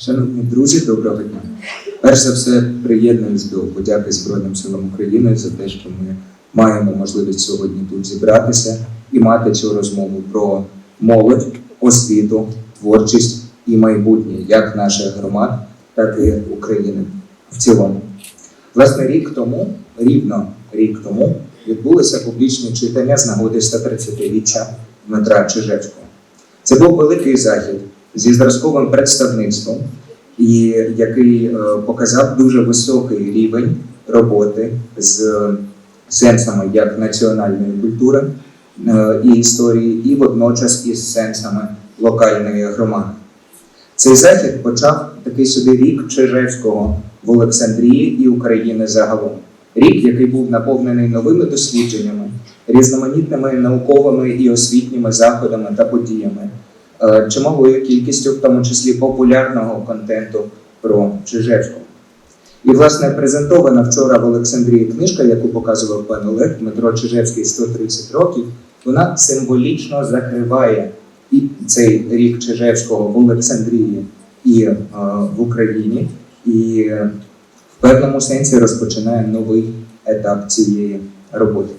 Шановні друзі, доброго дня. Перш за все, приєднуюсь до подяки Збройним силам України за те, що ми маємо можливість сьогодні тут зібратися і мати цю розмову про молодь, освіту, творчість і майбутнє як наших громад, так і України в цілому. Власне, рік тому, рівно рік тому, відбулися публічні читання з нагоди 130-річчя Дмитра Чижевського. Це був великий захід зі зразковим представництвом, і який е, показав дуже високий рівень роботи з сенсами як національної культури е, і історії, і водночас із сенсами локальної громади. Цей захід почав такий собі рік Чижевського в Олександрії і України загалом. Рік, який був наповнений новими дослідженнями, різноманітними науковими і освітніми заходами та подіями, чималою кількістю, в тому числі популярного контенту про Чижевського. І, власне, презентована вчора в Олександрії книжка, яку показував пан Олег Дмитро Чижевський 130 років, вона символічно закриває і цей рік Чижевського в Олександрії і е, в Україні, і е, в певному сенсі розпочинає новий етап цієї роботи.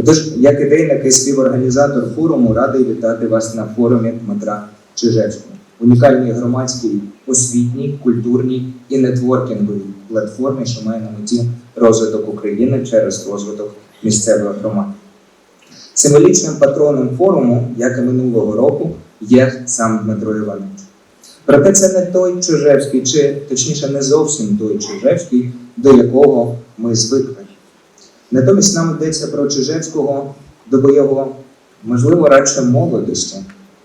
Отож, як ідейник і співорганізатор форуму, радий вітати вас на форумі Дмитра Чижевського, унікальній громадській, освітній, культурній і нетворкінговій платформі, що має на меті розвиток України через розвиток місцевої громади. Символічним патроном форуму, як і минулого року, є сам Дмитро Іванович. Проте це не той Чижевський, чи точніше не зовсім той Чижевський, до якого ми звикли. Натомість нам йдеться про Чижевського доби його, можливо, радше молодості,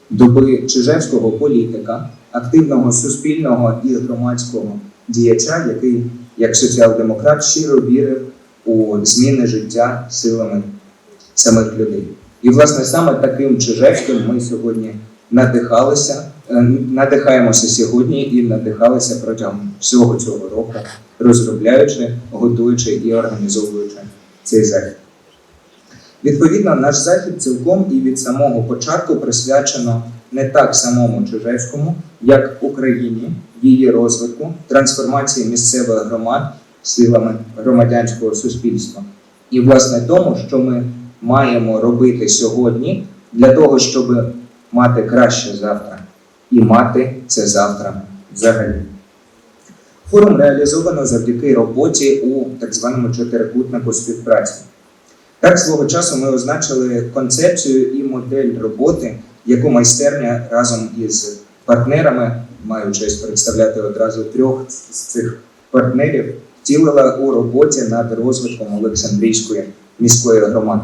доби Чижевського політика, активного суспільного і громадського діяча, який, як соціал-демократ, щиро вірив у зміни життя силами самих людей. І, власне, саме таким Чижевським ми сьогодні надихалися, е, надихаємося сьогодні і надихалися протягом всього цього року, розробляючи, готуючи і організовуючи цей захід. Відповідно, наш захід цілком і від самого початку присвячено не так самому Чижевському, як Україні, її розвитку, трансформації місцевих громад силами громадянського суспільства. І, власне, тому, що ми маємо робити сьогодні для того, щоб мати краще завтра і мати це завтра взагалі. Форум реалізовано завдяки роботі у так званому чотирикутнику співпраці. Так, свого часу ми означили концепцію і модель роботи, яку майстерня разом із партнерами, маю честь представляти одразу трьох з цих партнерів, втілила у роботі над розвитком Олександрійської міської громади.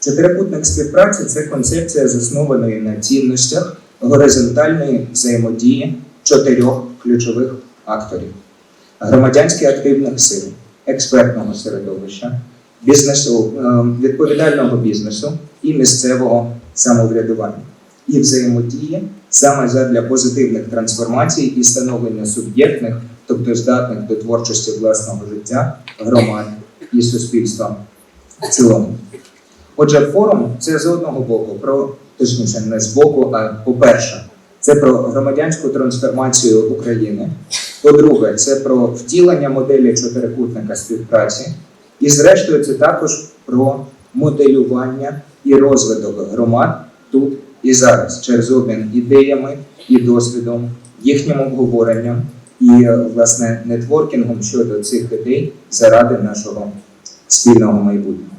Чотирикутник співпраці це концепція заснованої на цінностях горизонтальної взаємодії чотирьох ключових акторів: громадянських активних сил, експертного середовища, бізнесу, е, відповідального бізнесу і місцевого самоврядування. І взаємодії саме задля позитивних трансформацій і становлення суб'єктних, тобто здатних до творчості власного життя, громад і суспільства в цілому. Отже, форум це з одного боку про точніше не з боку, а по-перше, це про громадянську трансформацію України. По-друге, це про втілення моделі чотирикутника співпраці. І зрештою, це також про моделювання і розвиток громад тут і зараз через обмін ідеями і досвідом, їхнім обговоренням і власне нетворкінгом щодо цих ідей заради нашого спільного майбутнього.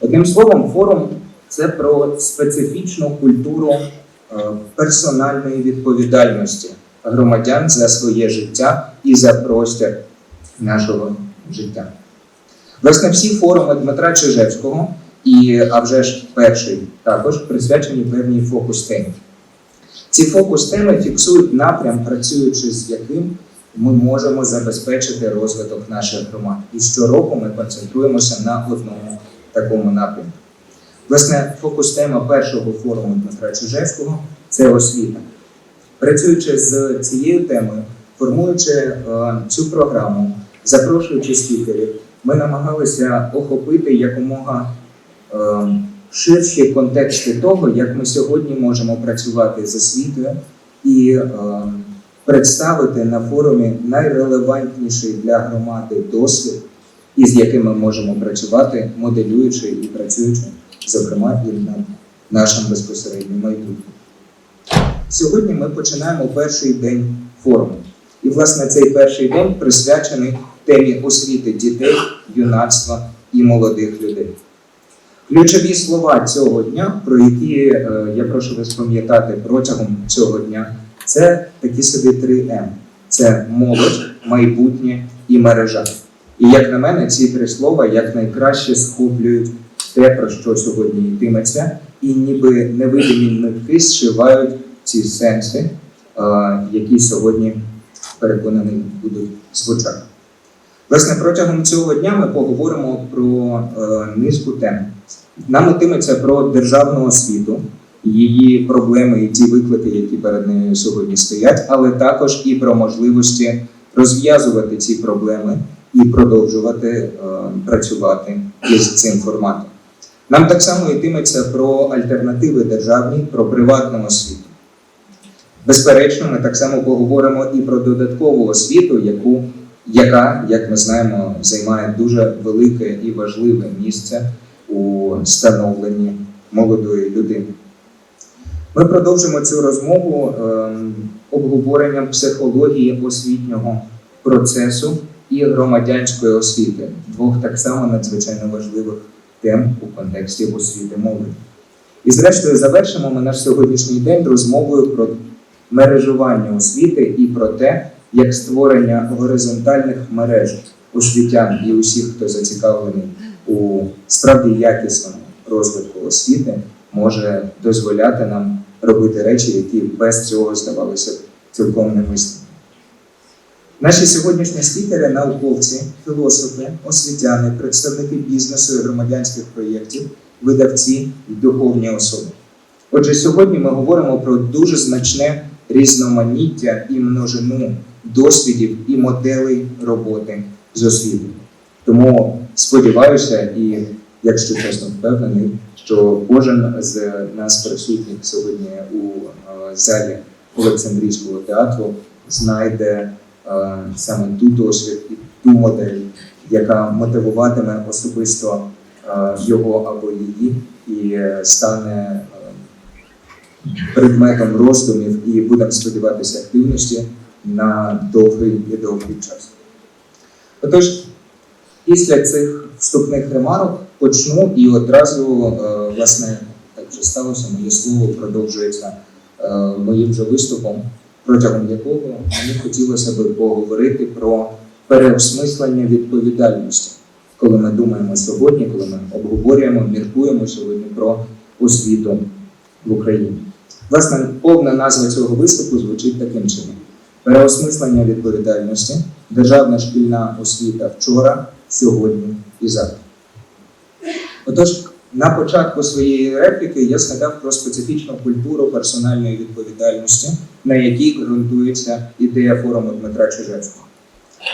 Одним словом, форум це про специфічну культуру е, персональної відповідальності громадян за своє життя і за простір нашого життя. Власне, всі форуми Дмитра Чижевського, і а вже ж перший також присвячені певній фокус темі. Ці фокус теми фіксують напрям, працюючи з яким ми можемо забезпечити розвиток наших громад. І щороку ми концентруємося на одному такому напрямку. Власне, фокус тема першого форуму Дмитра Чижевського це освіта. Працюючи з цією темою, формуючи е, цю програму, запрошуючи спікерів, ми намагалися охопити якомога е, ширші контексти того, як ми сьогодні можемо працювати з освітою і е, представити на форумі найрелевантніший для громади досвід, із яким ми можемо працювати, моделюючи і працюючи, зокрема, і над нашим безпосереднім майбутнім. Сьогодні ми починаємо перший день форуму. І, власне, цей перший день присвячений темі освіти дітей, юнацтва і молодих людей. Ключові слова цього дня, про які е, я прошу вас пам'ятати протягом цього дня, це такі собі три М: це молодь, майбутнє і мережа. І як на мене, ці три слова якнайкраще схоплюють те, про що сьогодні йтиметься, і ніби невидимі нитки зшивають ці сенси, е, які сьогодні переконаний будуть звучати. Власне, протягом цього дня ми поговоримо про е, низку тем. Нам йтиметься про державну освіту, її проблеми і ті виклики, які перед нею сьогодні стоять, але також і про можливості розв'язувати ці проблеми і продовжувати е, працювати із цим форматом. Нам так само йтиметься про альтернативи державній, про приватну освіту. Безперечно, ми так само поговоримо і про додаткову освіту, яку, яка, як ми знаємо, займає дуже велике і важливе місце у становленні молодої людини. Ми продовжимо цю розмову ем, обговоренням психології освітнього процесу і громадянської освіти, двох так само надзвичайно важливих тем у контексті освіти молоді. І зрештою завершимо ми наш сьогоднішній день розмовою про мережування освіти і про те, як створення горизонтальних мереж освітян і усіх, хто зацікавлений у справді якісному розвитку освіти, може дозволяти нам робити речі, які без цього здавалися цілком немислими. Наші сьогоднішні спікери, науковці, філософи, освітяни, представники бізнесу і громадянських проєктів, видавці і духовні особи. Отже, сьогодні ми говоримо про дуже значне різноманіття і множину досвідів і моделей роботи з освітою. Тому сподіваюся, і якщо чесно впевнений, що кожен з нас присутніх сьогодні у е, залі Олександрійського театру знайде е, саме ту досвід і ту модель, яка мотивуватиме особисто е, його або її, і стане предметом роздумів і будемо сподіватися активності на довгий і довгий час. Отож, після цих вступних ремарок почну і одразу, е, власне, так вже сталося, моє слово продовжується е, моїм же виступом, протягом якого мені хотілося би поговорити про переосмислення відповідальності, коли ми думаємо сьогодні, коли ми обговорюємо, міркуємо сьогодні про освіту в Україні. Власне, повна назва цього виступу звучить таким чином: переосмислення відповідальності, державна шкільна освіта вчора, сьогодні і завтра. Отож, на початку своєї репліки я згадав про специфічну культуру персональної відповідальності, на якій ґрунтується ідея форуму Дмитра Чижевського.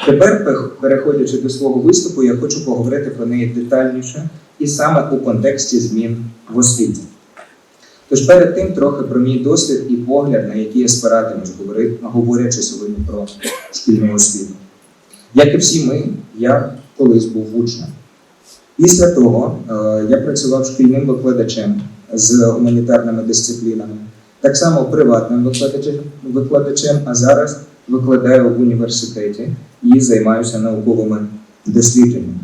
Тепер, переходячи до свого виступу, я хочу поговорити про неї детальніше і саме у контексті змін в освіті. Тож перед тим трохи про мій досвід і погляд, на який я спиратимусь, говорячи сьогодні про шкільну освіту. Як і всі ми, я колись був учнем. Після того е, я працював шкільним викладачем з гуманітарними дисциплінами, так само приватним викладачем, викладачем, а зараз викладаю в університеті і займаюся науковими дослідженнями.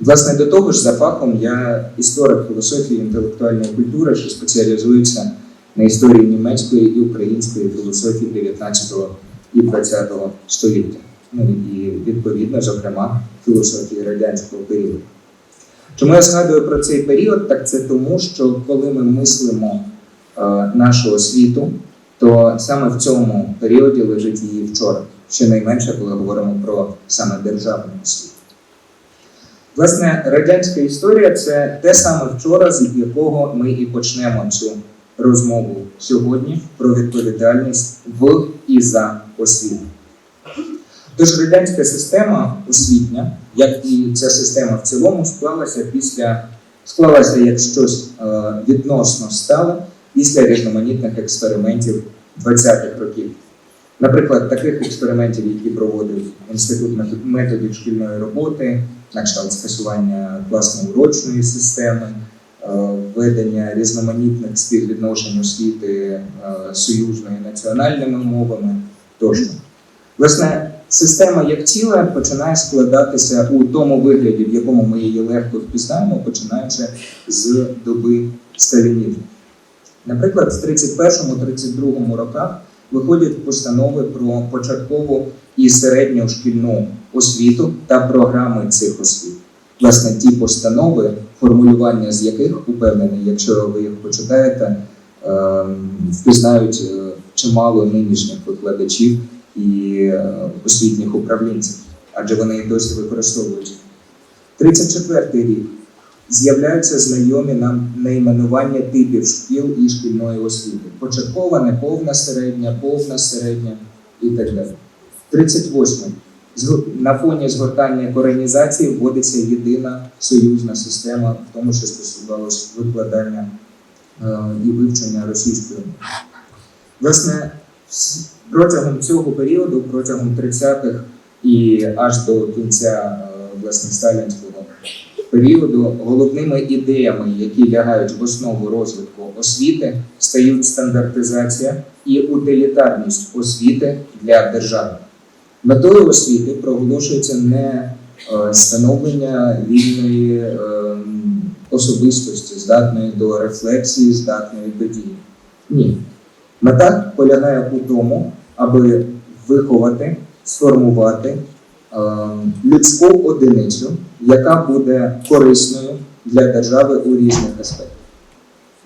Власне, до того ж, за фахом я історик філософії інтелектуальної культури, що спеціалізується на історії німецької і української філософії 19 і 20 століття. Ну і відповідно, зокрема, філософії радянського періоду. Чому я згадую про цей період? Так це тому, що коли ми мислимо е, нашу освіту, то саме в цьому періоді лежить її вчора, щонайменше, коли говоримо про саме державну освіту. Власне, радянська історія це те саме вчора, з якого ми і почнемо цю розмову сьогодні про відповідальність в і за освіту. Тож радянська система освітня, як і ця система в цілому, склалася після склалася як щось е, відносно стале після різноманітних експериментів 20-х років. Наприклад, таких експериментів, які проводив Інститут мет- методів шкільної роботи, на кшталт скасування класно-урочної системи, е, введення різноманітних співвідношень освіти е, союзною і національними мовами тощо. Власне, система як ціла починає складатися у тому вигляді, в якому ми її легко впізнаємо, починаючи з доби сталінізму. Наприклад, в 31-32 роках виходять постанови про початкову і середню шкільну освіту та програми цих освіт. Власне, ті постанови, формулювання з яких упевнений, якщо ви їх почитаєте, ем, впізнають е, чимало нинішніх викладачів і е, освітніх управлінців, адже вони і досі використовують. 34-й рік з'являються знайомі нам найменування типів шкіл і шкільної освіти: початкова, неповна середня, повна середня і так далі. 38 Зг- на фоні згортання коренізації вводиться єдина союзна система, в тому, що стосувалося викладання е, і вивчення російської мови. Власне, протягом цього періоду, протягом 30-х і аж до кінця е, власне сталінського періоду, головними ідеями, які лягають в основу розвитку освіти, стають стандартизація і утилітарність освіти для держави. Метою освіти проголошується не е, становлення вільної е, особистості, здатної до рефлексії, здатної до дії. Ні. Мета полягає у тому, аби виховати, сформувати е, людську одиницю, яка буде корисною для держави у різних аспектах.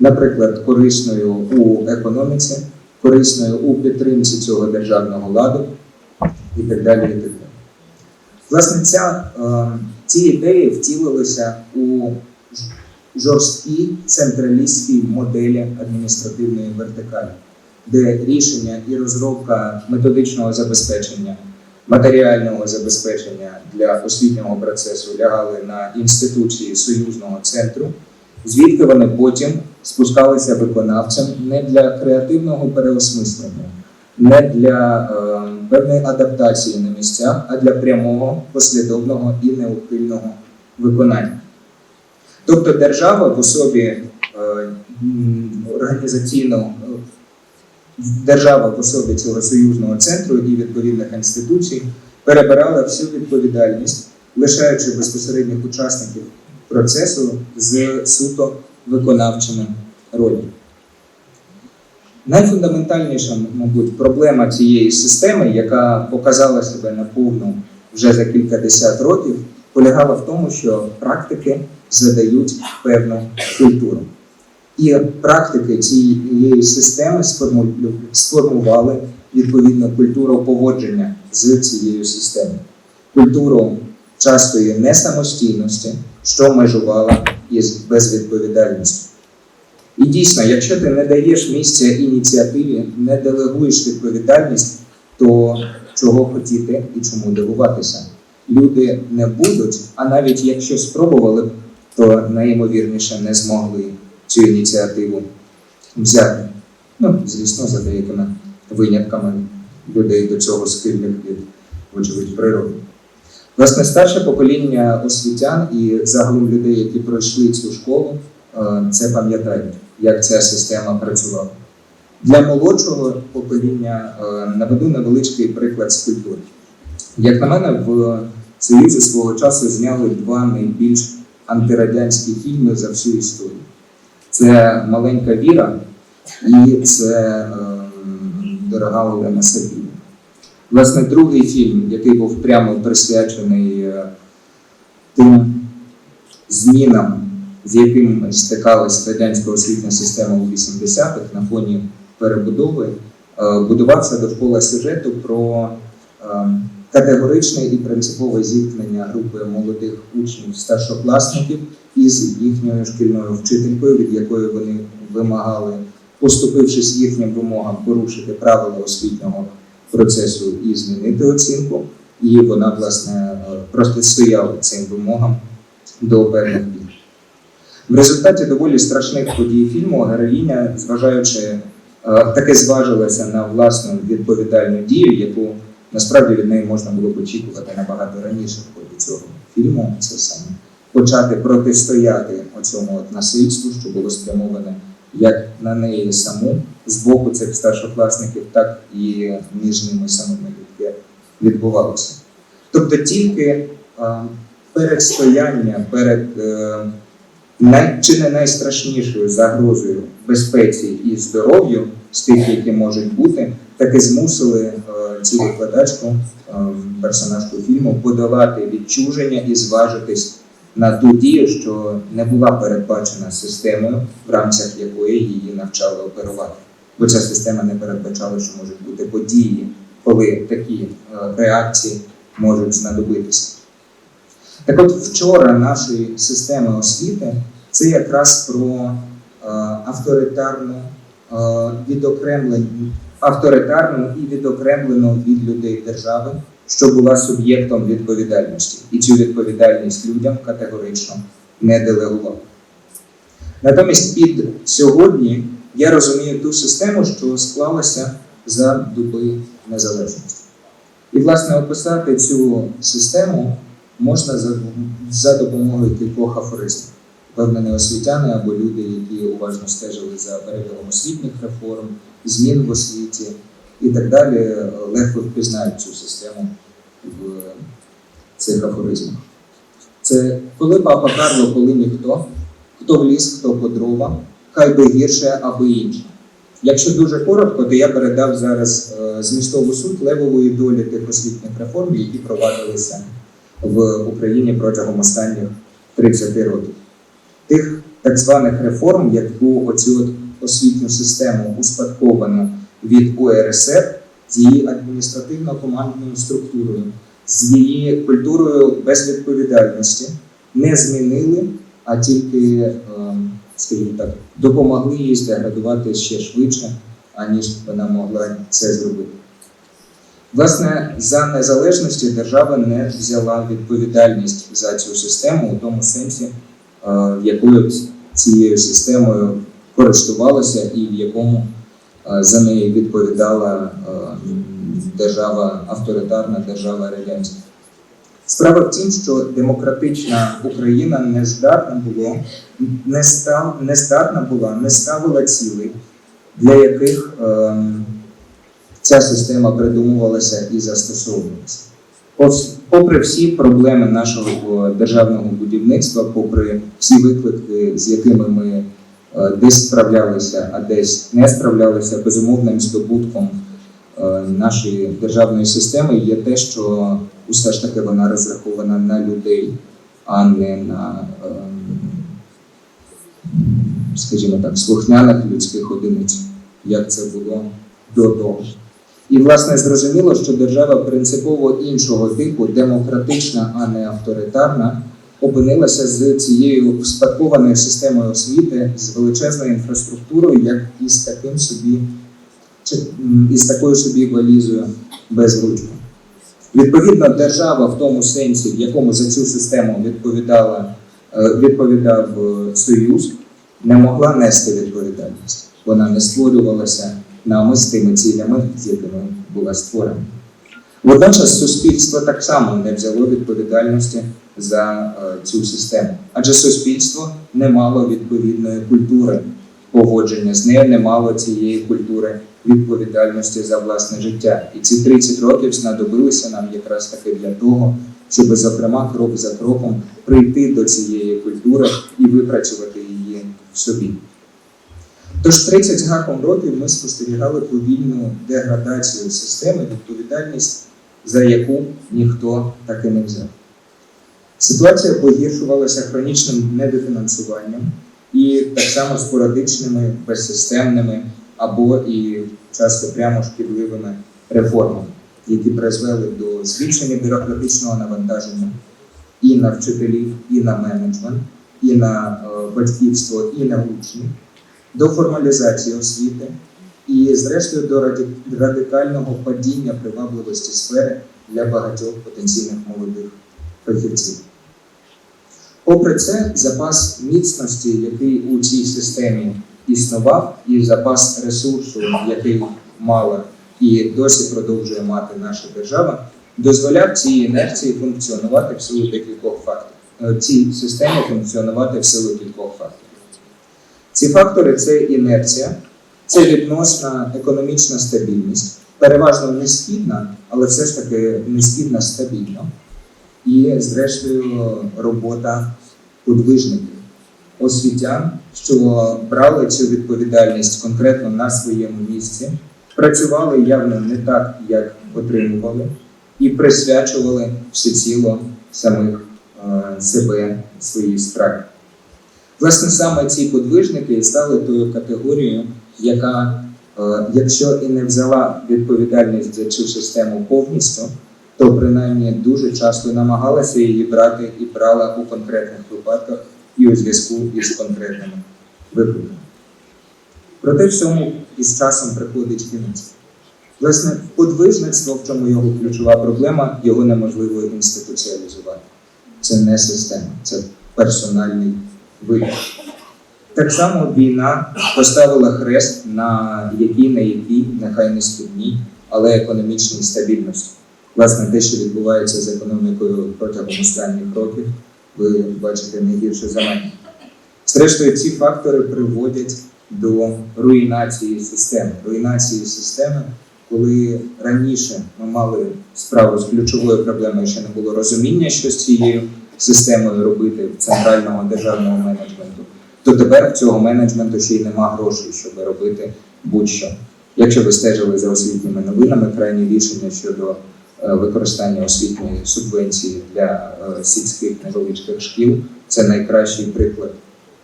Наприклад, корисною у економіці, корисною у підтримці цього державного ладу і так далі. І так далі. Власне, ця, е, ці ідеї втілилися у ж- жорсткій централістській моделі адміністративної вертикалі, де рішення і розробка методичного забезпечення, матеріального забезпечення для освітнього процесу лягали на інституції союзного центру, звідки вони потім спускалися виконавцям не для креативного переосмислення, не для е, певної адаптації на місцях, а для прямого, послідовного і неухильного виконання. Тобто держава в особі е, м, е, держава в особі цього союзного центру і відповідних інституцій перебирала всю відповідальність, лишаючи безпосередніх учасників процесу з суто виконавчими ролями. Найфундаментальніша, мабуть, проблема цієї системи, яка показала себе наповну вже за кількадесят років, полягала в тому, що практики задають певну культуру. І практики цієї системи сформували відповідну культуру поводження з цією системою, культуру частої несамостійності, що межувала із безвідповідальністю. І дійсно, якщо ти не даєш місця ініціативі, не делегуєш відповідальність, то чого хотіти і чому дивуватися? Люди не будуть, а навіть якщо спробували то найімовірніше не змогли цю ініціативу взяти. Ну, звісно, за деякими винятками людей до цього схильних від, вочевидь, природи. Власне, старше покоління освітян і загалом людей, які пройшли цю школу, е, це пам'ятають, як ця система працювала. Для молодшого покоління е, наведу невеличкий приклад з культури. Як на мене, в Союзі свого часу зняли два найбільш антирадянські фільми за всю історію. Це Маленька Віра і це ем, Дорога Олена Сергіївна. Власне, другий фільм, який був прямо присвячений е, тим змінам, з якими стикалась радянська освітня система у 80-х на фоні перебудови, е, будувався довкола сюжету про е, категоричне і принципове зіткнення групи молодих учнів старшокласників із їхньою шкільною вчителькою, від якої вони вимагали, поступившись їхнім вимогам, порушити правила освітнього процесу і змінити оцінку. І вона, власне, е, протистояла цим вимогам до певних пір. В результаті доволі страшних подій фільму героїня, зважаючи таки зважилася на власну відповідальну дію, яку насправді від неї можна було б очікувати набагато раніше в ході цього фільму. Це саме почати протистояти оцьому от насильству, що було спрямоване як на неї саму з боку цих старшокласників, так і між ними самими яке відбувалося. Тобто тільки е, передстояння перед е, най, чи не найстрашнішою загрозою безпеці і здоров'ю з тих, які можуть бути, таки змусили е, цю викладачку, е, персонажку фільму, подолати відчуження і зважитись на ту дію, що не була передбачена системою, в рамках якої її навчали оперувати. Бо ця система не передбачала, що можуть бути події, коли такі е, реакції можуть знадобитися. Так от вчора нашої системи освіти це якраз про е, авторитарну е, відокремлену, авторитарну і відокремлену від людей держави, що була суб'єктом відповідальності, і цю відповідальність людям категорично не делегувала. Натомість під сьогодні я розумію ту систему, що склалася за доби незалежності. І, власне, описати цю систему можна за, допомогою кількох афоризмів. Впевнені освітяни або люди, які уважно стежили за перебігом освітніх реформ, змін в освіті і так далі, легко впізнають цю систему в цих афоризмах. Це коли папа Карло, коли ніхто, хто в ліс, хто по дрова, хай би гірше, аби інше. Якщо дуже коротко, то я передав зараз е, змістову суть левової долі тих освітніх реформ, які провадилися в Україні протягом останніх 30 років. Тих так званих реформ, яку оцю от освітню систему успадковану від УРСР з її адміністративно-командною структурою, з її культурою безвідповідальності не змінили, а тільки, е, скажімо так, допомогли їй здеградувати ще швидше, аніж вона могла це зробити. Власне, за незалежності держава не взяла відповідальність за цю систему у тому сенсі, якою цією системою користувалася і в якому е, за неї відповідала е, держава авторитарна, держава радянська. Справа в тім, що демократична Україна не здатна було, не, став, не здатна була, не ставила цілей, для яких ем, ця система придумувалася і застосовувалася. Попри всі проблеми нашого е, державного будівництва, попри всі виклики, з якими ми е, десь справлялися, а десь не справлялися, безумовним здобутком е, нашої державної системи є те, що усе ж таки вона розрахована на людей, а не на, ем, скажімо так, слухняних людських одиниць, як це було до того. І, власне, зрозуміло, що держава принципово іншого типу, демократична, а не авторитарна, опинилася з цією спадкованою системою освіти, з величезною інфраструктурою, як із таким собі, чи із такою собі валізою без ручки. Відповідно, держава в тому сенсі, в якому за цю систему відповідала, е, відповідав е, Союз, не могла нести відповідальність. Вона не створювалася нами з тими цілями, з якими була створена. Водночас суспільство так само не взяло відповідальності за е, цю систему, адже суспільство не мало відповідної культури погодження з нею, не мало цієї культури відповідальності за власне життя. І ці 30 років знадобилися нам якраз таки для того, щоб, зокрема, крок за кроком прийти до цієї культури і випрацювати її в собі. Тож 30 з гаком років ми спостерігали повільну деградацію системи, відповідальність за яку ніхто так і не взяв. Ситуація погіршувалася хронічним недофінансуванням і так само спорадичними, безсистемними або і часто прямо шкідливими реформами, які призвели до збільшення бюрократичного навантаження і на вчителів, і на менеджмент, і на е, батьківство, і на учнів, до формалізації освіти і, зрештою, до радикального падіння привабливості сфери для багатьох потенційних молодих фахівців. Попри це, запас міцності, який у цій системі існував, і запас ресурсу, який мала і досі продовжує мати наша держава, дозволяв цій інерції функціонувати в силу декількох факторів. Е, Цій системі функціонувати в силу кількох факторів. Ці фактори це інерція, це відносна економічна стабільність, переважно несхідна, але все ж таки несхідна стабільно. І, зрештою, робота подвижників, освітян, що брали цю відповідальність конкретно на своєму місці, працювали явно не так, як отримували, і присвячували всеціло самих е, себе своїй справі. Власне, саме ці подвижники стали тою категорією, яка, е, якщо і не взяла відповідальність за цю систему повністю, то принаймні дуже часто намагалася її брати і брала у конкретних випадках і у зв'язку із конкретними викликами. Проте всьому із часом приходить кінець. Власне, подвижництво, в чому його ключова проблема, його неможливо інституціалізувати. Це не система, це персональний вибір. Так само війна поставила хрест на якій на якій, нехай не складній, але економічній стабільності. Власне, те, що відбувається з економікою протягом останніх років, ви бачите не гірше за мене. Зрештою, ці фактори приводять до руйнації системи. Руйнації системи, коли раніше ми мали справу з ключовою проблемою, ще не було розуміння, що з цією системою робити в центрального державного менеджменту, то тепер в цього менеджменту ще й нема грошей, щоб робити будь-що. Якщо ви стежили за освітніми новинами, крайні рішення щодо е, використання освітньої субвенції для е, сільських невеличких шкіл, це найкращий приклад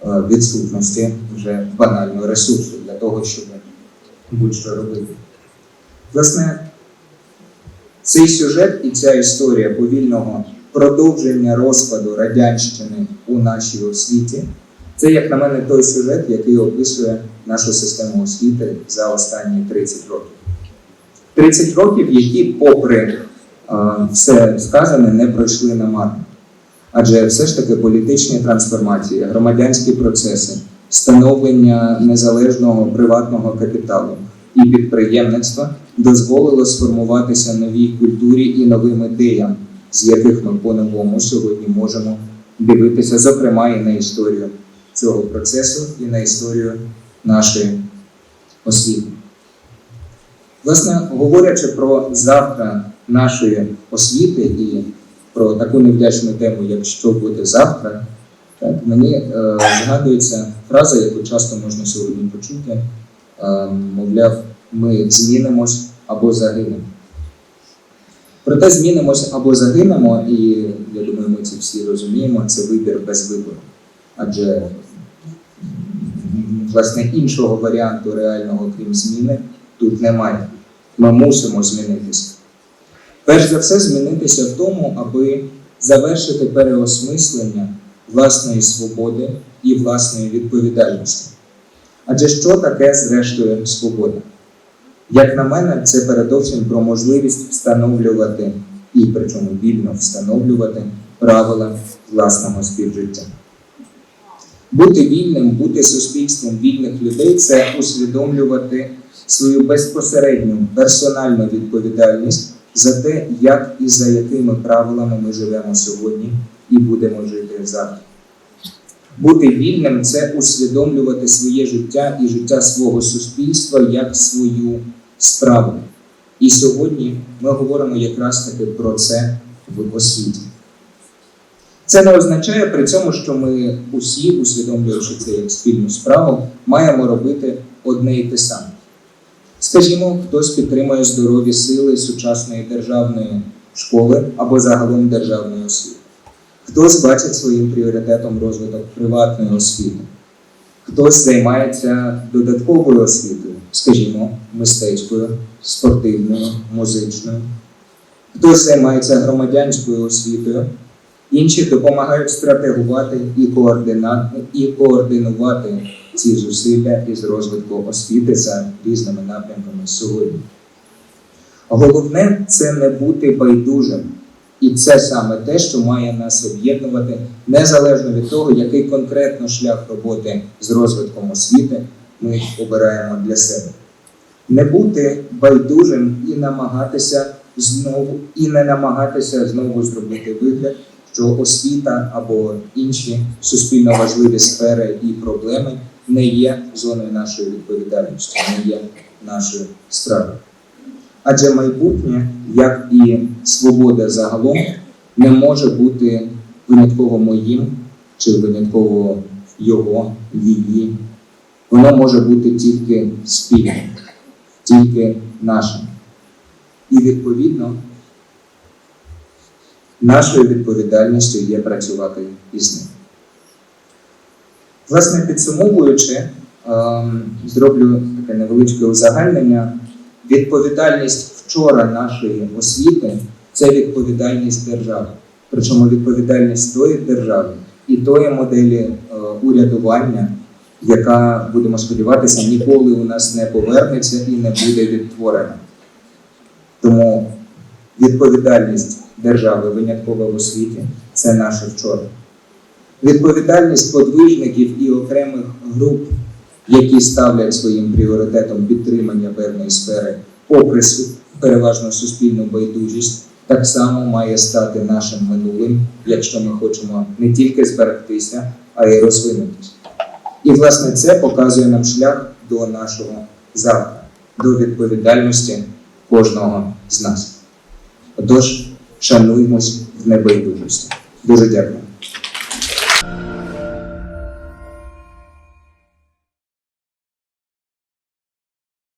е, відсутності вже банального ресурсу для того, щоб будь-що робити. Власне, цей сюжет і ця історія повільного продовження розпаду радянщини у нашій освіті це, як на мене, той сюжет, який описує нашу систему освіти за останні 30 років. 30 років, які, попри е, все сказане, не пройшли намарно. Адже все ж таки політичні трансформації, громадянські процеси, становлення незалежного приватного капіталу і підприємництва дозволило сформуватися новій культурі і новим ідеям, з яких ми по-новому сьогодні можемо дивитися, зокрема, і на історію цього процесу, і на історію нашої освіти. Власне, говорячи про завтра нашої освіти і про таку невдячну тему, як що буде завтра, так, мені е, згадується фраза, яку часто можна сьогодні почути, е, мовляв, ми змінимось або загинемо. Проте змінимось або загинемо, і я думаю, ми це всі розуміємо, це вибір без вибору. Адже власне іншого варіанту реального, крім зміни, тут немає. Ми мусимо змінитися. Перш за все, змінитися в тому, аби завершити переосмислення власної свободи і власної відповідальності. Адже що таке, зрештою, свобода? Як на мене, це передовсім про можливість встановлювати і причому вільно встановлювати правила власного співжиття. Бути вільним, бути суспільством вільних людей це усвідомлювати свою безпосередню персональну відповідальність за те, як і за якими правилами ми живемо сьогодні і будемо жити завтра. Бути вільним це усвідомлювати своє життя і життя свого суспільства як свою справу. І сьогодні ми говоримо якраз таки про це в освіті. Це не означає при цьому, що ми усі, усвідомлюючи це як спільну справу, маємо робити одне і те саме. Скажімо, хтось підтримує здорові сили сучасної державної школи або загалом державної освіти. Хтось бачить своїм пріоритетом розвиток приватної освіти, хтось займається додатковою освітою, скажімо, мистецькою, спортивною, музичною, хтось займається громадянською освітою, інші допомагають стратегувати і, координа... і координувати ці зусилля із розвитку освіти за різними напрямками сьогодні. Головне це не бути байдужим, І це саме те, що має нас об'єднувати, незалежно від того, який конкретно шлях роботи з розвитком освіти ми обираємо для себе. Не бути байдужим і намагатися знову і не намагатися знову зробити вигляд, що освіта або інші суспільно важливі сфери і проблеми не є зоною нашої відповідальності, не є нашою справою. Адже майбутнє, як і свобода загалом, не може бути винятково моїм чи винятково його, її. Воно може бути тільки спільним, тільки нашим. І відповідно нашою відповідальністю є працювати із ним. Власне, підсумовуючи, ем, зроблю таке невеличке узагальнення. Відповідальність вчора нашої освіти це відповідальність держави. Причому відповідальність тої держави і тої моделі е, урядування, яка, будемо сподіватися, ніколи у нас не повернеться і не буде відтворена. Тому відповідальність держави винятково в освіті це наше вчора. Відповідальність подвижників і окремих груп, які ставлять своїм пріоритетом підтримання певної сфери, попри переважно суспільну байдужість, так само має стати нашим минулим, якщо ми хочемо не тільки зберегтися, а й розвинутися. І власне це показує нам шлях до нашого завтра, до відповідальності кожного з нас. Отож, шануймось в небайдужості. Дуже дякую.